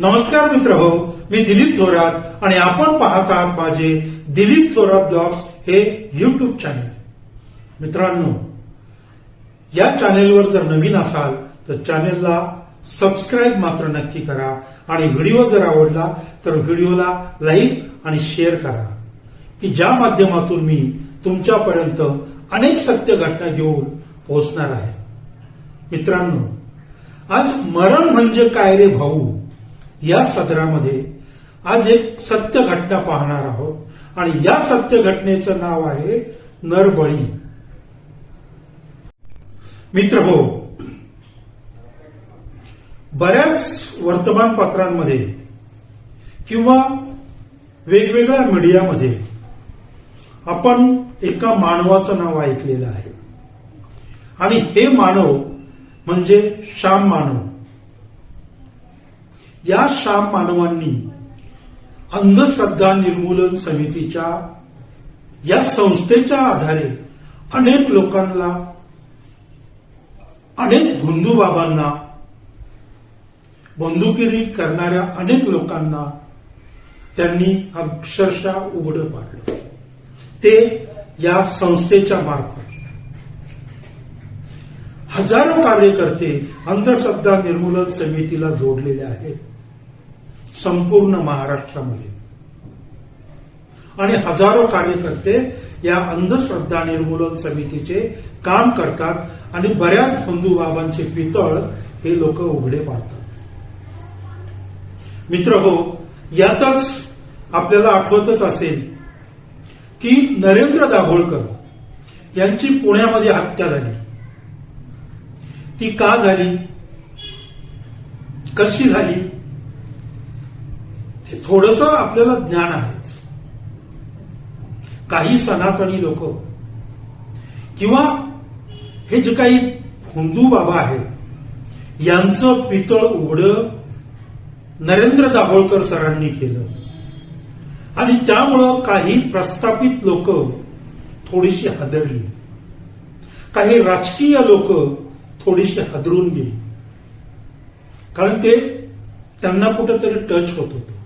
नमस्कार मित्र हो मी दिलीप थोरात आणि आपण पाहत आहात माझे दिलीप थोरात ब्लॉग्स हे युट्यूब चॅनेल मित्रांनो या चॅनेलवर जर नवीन असाल तर चॅनेलला सबस्क्राईब मात्र नक्की करा आणि व्हिडिओ जर आवडला तर व्हिडिओला लाईक आणि शेअर करा की ज्या माध्यमातून मी तुमच्यापर्यंत अनेक सत्य घटना घेऊन पोहोचणार आहे. मित्रांनो आज मरण म्हणजे काय रे भाऊ? या सदरामध्ये आज एक सत्य घटना पाहणार आहोत. आणि या सत्य घटनेचं नाव आहे नरबळी. मित्र हो बऱ्याच वर्तमानपत्रांमध्ये किंवा वेगवेगळ्या मीडियामध्ये आपण एका मानवाचं नाव ऐकलेलं आहे. आणि हे मानव म्हणजे श्याम मानव. या शाम मानवांनी अंधश्रद्धा निर्मूलन समितीच्या या संस्थेच्या आधारे अनेक लोकांना अनेक हिंदू बाबांना बंदुकिरी करणाऱ्या अनेक लोकांना त्यांनी अक्षरशः उघडं पाडलं. ते या संस्थेच्या मार्फत हजारो कार्यकर्ते अंधश्रद्धा निर्मूलन समितीला जोडलेले आहेत. संपूर्ण महाराष्ट्रामध्ये. आणि हजारो कार्यकर्ते या अंधश्रद्धा निर्मूलन समितीचे काम करतात आणि बऱ्याच हिंदू बाबांचे पितळ हे लोक उघडे पाडतात. मित्र हो यातच आपल्याला आठवतच असेल की नरेंद्र दाभोळकर यांची पुण्यामध्ये हत्या झाली. ती का झाली? कशी झाली? थोडस आपल्याला ज्ञान आहेच. काही सनातनी लोक किंवा हे जे काही हिंदू बाबा आहेत यांचं पितळ उघड नरेंद्र दाभोळकर सरांनी केलं. आणि त्यामुळं काही प्रस्थापित लोक थोडीशी हादरली. काही राजकीय लोक थोडीशी हादरून गेली. कारण ते त्यांना कुठेतरी टच होत होतं.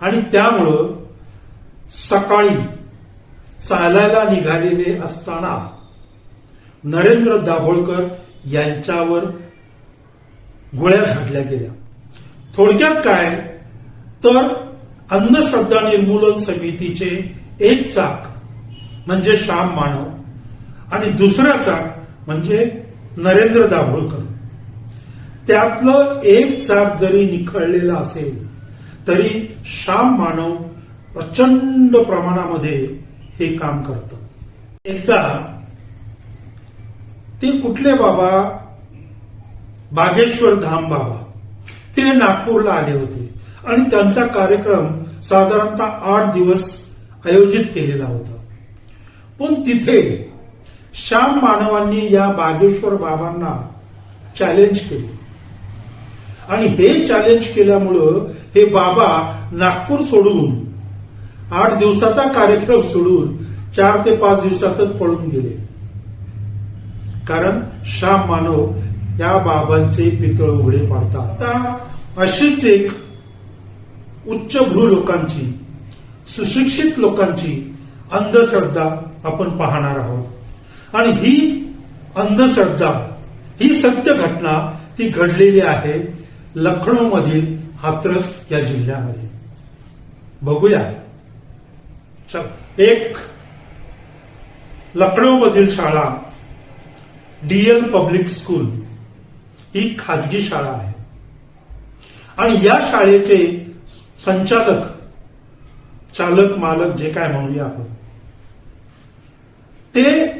आणि त्यामुळं सकाळी चालायला निघालेले असताना नरेंद्र दाभोळकर यांच्यावर गोळ्या झाडल्या गेल्या. थोडक्यात काय? तर अंधश्रद्धा निर्मूलन समितीचे एक चाक म्हणजे श्याम मानव आणि दुसरा चाक म्हणजे नरेंद्र दाभोळकर. त्यातलं एक चाक जरी निखळलेलं असेल तरी श्याम मानव प्रचंड प्रमाणामध्ये हे काम करत. एकदा ते कुठले बाबा? बागेश्वर धाम बाबा. ते नागपूरला आले होते. आणि त्यांचा कार्यक्रम साधारणतः आठ दिवस आयोजित केलेला होता. पण तिथे श्याम मानवांनी या बागेश्वर बाबांना चॅलेंज केले. आणि हे चॅलेंज केल्यामुळं हे बाबा नागपूर सोडून आठ दिवसाचा कार्यक्रम सोडून चार ते पाच दिवसातच पळून गेले. कारण श्याम मानव या बाबांचे पितळ उघडे पाडतात. आता अशीच एक उच्चभ्रू लोकांची सुशिक्षित लोकांची अंधश्रद्धा आपण पाहणार आहोत. आणि ही अंधश्रद्धा ही सत्य घटना ती घडलेली आहे लखनौ मधील हाथरस या जिल्ह्यामध्ये. बघूया. चल एक लखनौ मधील शाळा डीएल पब्लिक स्कूल ही खाजगी शाळा आहे. आणि या शाळेचे संचालक चालक मालक जे काय म्हणूया आपण ते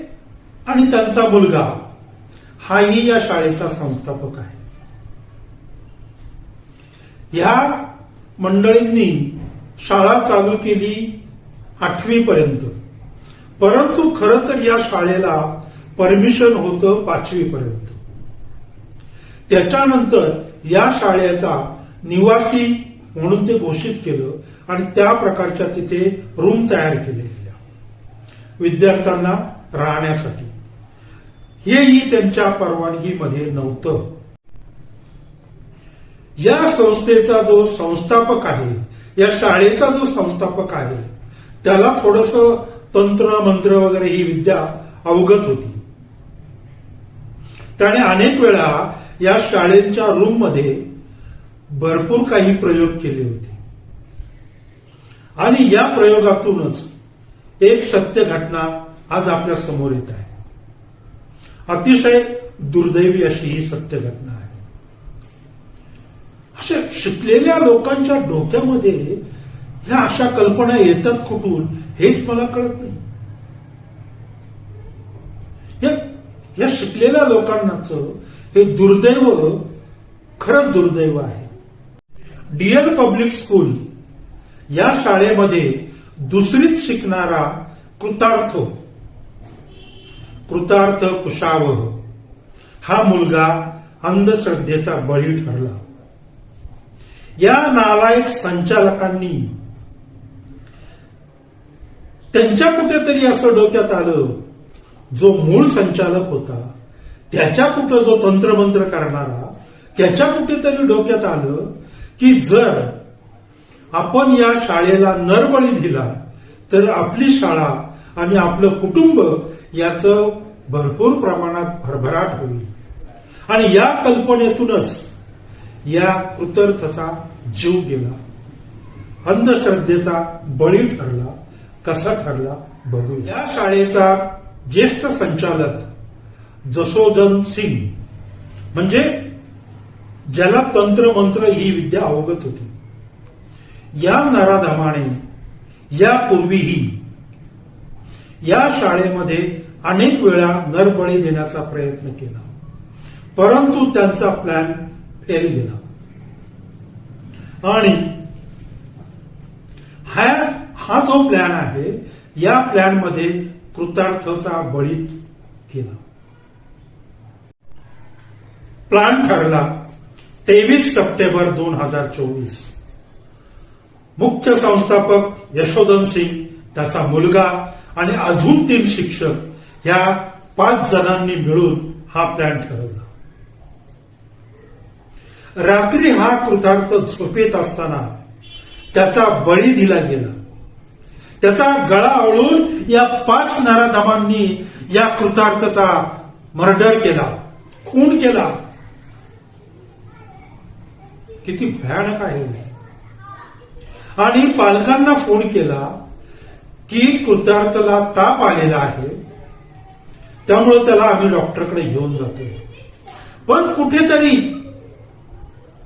आणि त्यांचा मुलगा हाही या शाळेचा संस्थापक आहे. ह्या मंडळींनी शाळा चालू केली आठवीपर्यंत. परंतु खरं तर या शाळेला परमिशन होतं पाचवीपर्यंत. त्याच्यानंतर या शाळेचा निवासी म्हणून ते घोषित केलं आणि त्या प्रकारच्या तिथे रूम तयार केलेल्या विद्यार्थ्यांना राहण्यासाठी. हेही त्यांच्या परवानगीमध्ये नव्हतं. या संस्थेचा जो संस्थापक आहे या शाळेचा जो संस्थापक आहे त्याला थोडस तंत्र मंत्र वगैरे ही विद्या अवगत होती. त्याने अनेक वेळा या शाळेच्या रूममध्ये भरपूर काही प्रयोग केले होते. आणि या प्रयोगातूनच एक सत्य घटना आज आपल्यासमोर येत आहे. अतिशय दुर्दैवी अशी ही सत्य घटना आहे. शिकलेल्या लोकांच्या डोक्यामध्ये ह्या अशा कल्पना येतात कुठून हेच मला कळत नाही. या- शिकलेल्या लोकांनाच हे दुर्दैव खरंच दुर्दैव आहे. डीएल पब्लिक स्कूल या शाळेमध्ये दुसरीत शिकणारा कृतार्थ कृतार्थ कुशाव हा मुलगा अंधश्रद्धेचा बळी ठरला. या नालायक संचालकांनी त्यांच्या कुठेतरी असं डोक्यात आलं जो मूळ संचालक होता त्याच्या कुठं जो तंत्रमंत्र करणारा त्याच्या कुठेतरी डोक्यात आलं की जर आपण या शाळेला नरबळी दिला तर आपली शाळा आणि आपलं कुटुंब याचं भरपूर प्रमाणात भरभराट होईल. आणि या कल्पनेतूनच या कृतर्थचा जीव गेला. अंधश्रद्धेचा बळी ठरला कसा ठरला बघू या शाळेचा ज्येष्ठ संचालक जसोदन सिंग म्हणजे ज्याला तंत्र मंत्र ही विद्या अवगत होती. या नराधमाने यापूर्वीही या शाळेमध्ये अनेक वेळा नरबळी देण्याचा प्रयत्न केला. परंतु त्यांचा प्लॅन फेल गेला आणि हा हा जो प्लॅन आहे या प्लॅनमध्ये कृतार्थचा बळी केला. प्लॅन ठरला तेवीस सप्टेंबर दोन हजार चोवीस. मुख्य संस्थापक यशोधन सिंग त्याचा मुलगा आणि अजून तीन शिक्षक या पाच जणांनी मिळून हा प्लॅन ठरवला. रात्री हा कृतार्थ झोपेत असताना त्याचा बळी दिला गेला. त्याचा गळा आवळून या पाच नराधमांनी या कृतार्थचा मर्डर केला. खून केला. किती भयानक आहे आणि पालकांना फोन केला की कृतार्थला ताप आलेला आहे. त्यामुळे त्याला आम्ही डॉक्टरकडे घेऊन जातो पण कुठेतरी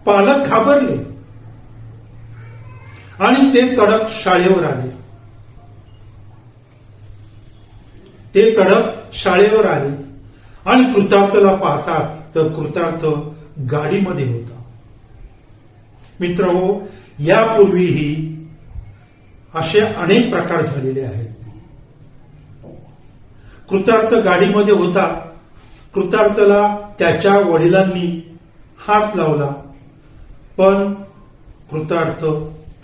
पालक घाबरले. आणि ते तडक शाळेवर आले. ते तडक शाळेवर आले. आणि कृतार्थला पाहतात तर कृतार्थ गाडीमध्ये होता. मित्र हो यापूर्वीही असे अनेक प्रकार झालेले आहेत. कृतार्थ गाडीमध्ये होता. कृतार्थला त्याच्या वडिलांनी हात लावला. पण कृतार्थ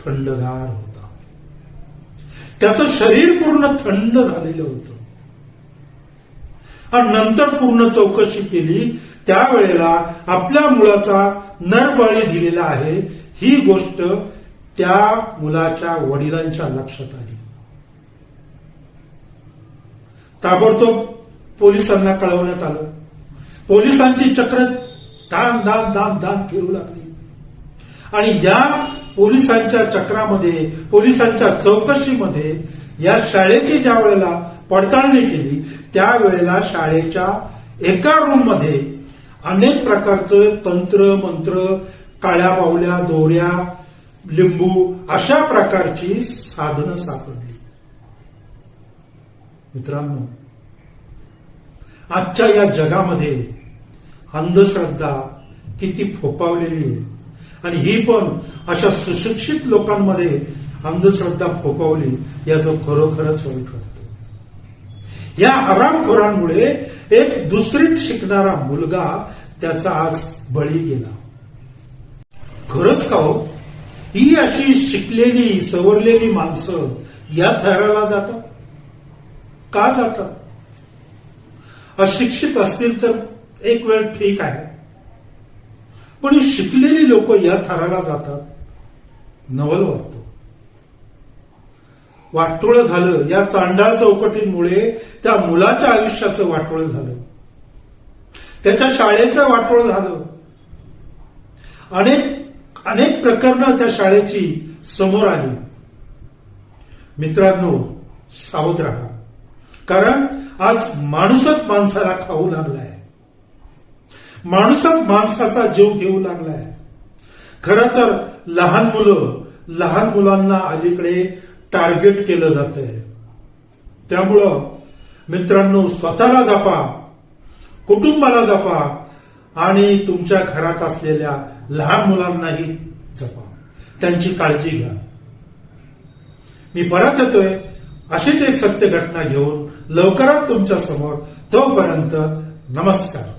थंडगार होता. त्याचं शरीर पूर्ण थंड झालेलं होतं. आणि नंतर पूर्ण चौकशी केली त्यावेळेला आपल्या मुलाचा नरबळी दिलेला आहे ही गोष्ट त्या मुलाच्या वडिलांच्या लक्षात आली. ताबडतोब पोलिसांना कळवण्यात आलं. पोलिसांची चक्र दान दान दान दान फिरू लागली. आणि या पोलिसांच्या चक्रामध्ये पोलिसांच्या चौकशीमध्ये या शाळेची ज्या वेळेला पडताळणी केली त्यावेळेला शाळेच्या एका रूममध्ये अनेक प्रकारचं तंत्र मंत्र काळ्या बावल्या दोऱ्या लिंबू अशा प्रकारची साधनं सापडली. मित्रांनो आजच्या या जगामध्ये अंधश्रद्धा किती फोपावलेली आहे. आणि ही पण अशा सुशिक्षित लोकांमध्ये अंधश्रद्धा फोकावली याचं खरोखरच वाईट वाटतं. या आरामखोरांमुळे एक दुसरीत शिकणारा मुलगा त्याचा आज बळी गेला. खरंच का हो? ही अशी शिकलेली सवरलेली माणसं या थराला जातात? का जातात? अशिक्षित असतील तर एक वेळ ठीक आहे. पण शिकलेली लोक या थराला जातात. नवल वाटतो. वाटोळ झालं. या चांडाळ चौकटींमुळे त्या मुलाच्या आयुष्याचं वाटोळ झालं. त्याच्या शाळेचं वाटोळ झालं. अनेक अनेक प्रकरणं त्या शाळेची समोर आली. मित्रांनो सावध राहा. कारण आज माणूसच माणसाला खाऊ लागलाय. माणूसच माणसाचा जीव घेऊ लागलाय. खर तर लहान मुलं लहान मुलांना अलीकडे टार्गेट केलं जात आहे त्यामुळं मित्रांनो स्वतःला जपा कुटुंबाला जपा आणि तुमच्या घरात असलेल्या लहान मुलांनाही जपा. त्यांची काळजी घ्या. मी परत येतोय अशीच एक सत्य घटना घेऊन लवकरात तुमच्यासमोर तोपर्यंत नमस्कार.